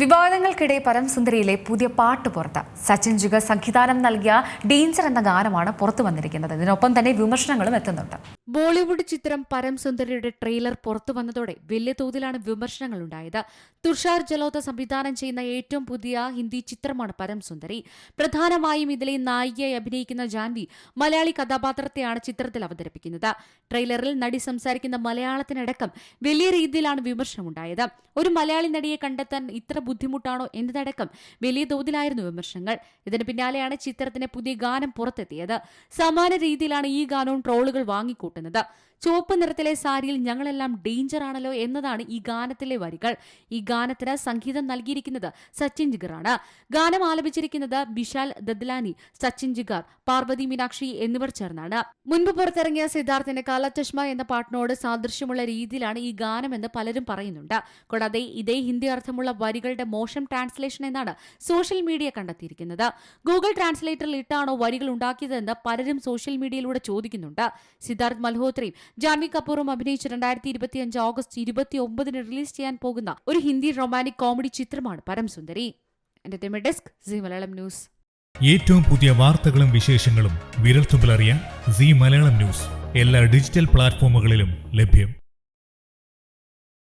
വിവാദങ്ങൾക്കിടെ പരംസുന്ദരിയിലെ പുതിയ പാട്ട് പുറത്ത്. സച്ചിൻ ജുഗ സംവിധാനം നൽകിയ ഡേഞ്ചർ എന്ന ഗാനമാണ് പുറത്തു വന്നിരിക്കുന്നത്. ഇതിനൊപ്പം തന്നെ വിമർശനങ്ങളും എത്തുന്നുണ്ട്. ബോളിവുഡ് ചിത്രം പരംസുന്ദരിയുടെ ട്രെയിലർ പുറത്തു വന്നതോടെ വലിയ തോതിലാണ് വിമർശനങ്ങൾ ഉണ്ടായത് തുഷാർ ജലോത്ത സംവിധാനം ചെയ്യുന്ന ഏറ്റവും പുതിയ ഹിന്ദി ചിത്രമാണ് പരംസുന്ദരി പ്രധാനമായും ഇതിലെ നായികയായി അഭിനയിക്കുന്ന ജാൻവി മലയാളി കഥാപാത്രത്തെയാണ് ചിത്രത്തിൽ അവതരിപ്പിക്കുന്നത്. ട്രെയിലറിൽ നടി സംസാരിക്കുന്ന മലയാളത്തിനടക്കം വലിയ രീതിയിലാണ് വിമർശനമുണ്ടായത്. ഒരു മലയാളി നടിയെ കണ്ടെത്താൻ ഇത്ര ബുദ്ധിമുട്ടാണോ എന്നതടക്കം വലിയ തോതിലായിരുന്നു വിമർശനങ്ങൾ. ഇതിന് പിന്നാലെയാണ് ചിത്രത്തിന് പുതിയ ഗാനം പുറത്തെത്തിയത്. സമാന രീതിയിലാണ് ഈ ഗാനവും ട്രോളുകൾ വാങ്ങിക്കൂട്ടുന്നത്. ചുവപ്പ് നിറത്തിലെ സാരിയിൽ ഞങ്ങളെല്ലാം ഡേഞ്ചർ ആണല്ലോ എന്നതാണ് ഈ ഗാനത്തിലെ വരികൾ. ഈ ഗാനത്തിന് സംഗീതം നൽകിയിരിക്കുന്നത് സച്ചിൻ ജിഗറാണ് ഗാനം ആലപിച്ചിരിക്കുന്നത് ബിശാൽ ദദ്ലാനി സച്ചിൻ ജിഗർ പാർവതി മീനാക്ഷി എന്നിവർ ചേർന്നാണ്. മുൻപ് പുറത്തിറങ്ങിയ സിദ്ധാർത്ഥിന്റെ കാലചഷ്മ എന്ന പാട്ടിനോട് സാദൃശ്യമുള്ള രീതിയിലാണ് ഈ ഗാനമെന്ന് പലരും പറയുന്നുണ്ട്. കൂടാതെ ഇതേ ഹിന്ദി അർത്ഥമുള്ള വരികളുടെ മോശം ട്രാൻസ്ലേഷൻ എന്നാണ് സോഷ്യൽ മീഡിയ കണ്ടെത്തിയിരിക്കുന്നത്. ഗൂഗിൾ ട്രാൻസ്ലേറ്ററിൽ ഇട്ടാണോ വരികൾ ഉണ്ടാക്കിയതെന്ന് പലരും സോഷ്യൽ മീഡിയയിലൂടെ ചോദിക്കുന്നുണ്ട്. സിദ്ധാർത്ഥ് മൽഹോത്രയും ജാൻവി കപൂറും അഭിനയിച്ച രണ്ടായിരത്തി ഇരുപത്തിയഞ്ച് ഓഗസ്റ്റ് ഇരുപത്തി ഒമ്പതിന് റിലീസ് ചെയ്യാൻ പോകുന്ന ഒരു ഹിന്ദി റൊമാന്റിക് കോമഡി ചിത്രമാണ് Paramsundari desk C Malayalam news. ഏറ്റവും പുതിയ വാർത്തകളും വിശേഷങ്ങളും വിരൽത്തുമ്പിൽ അറിയാൻ സി മലയാളം ന്യൂസ്. എല്ലാ ഡിജിറ്റൽ പ്ലാറ്റ്ഫോമുകളിലും ലഭ്യം.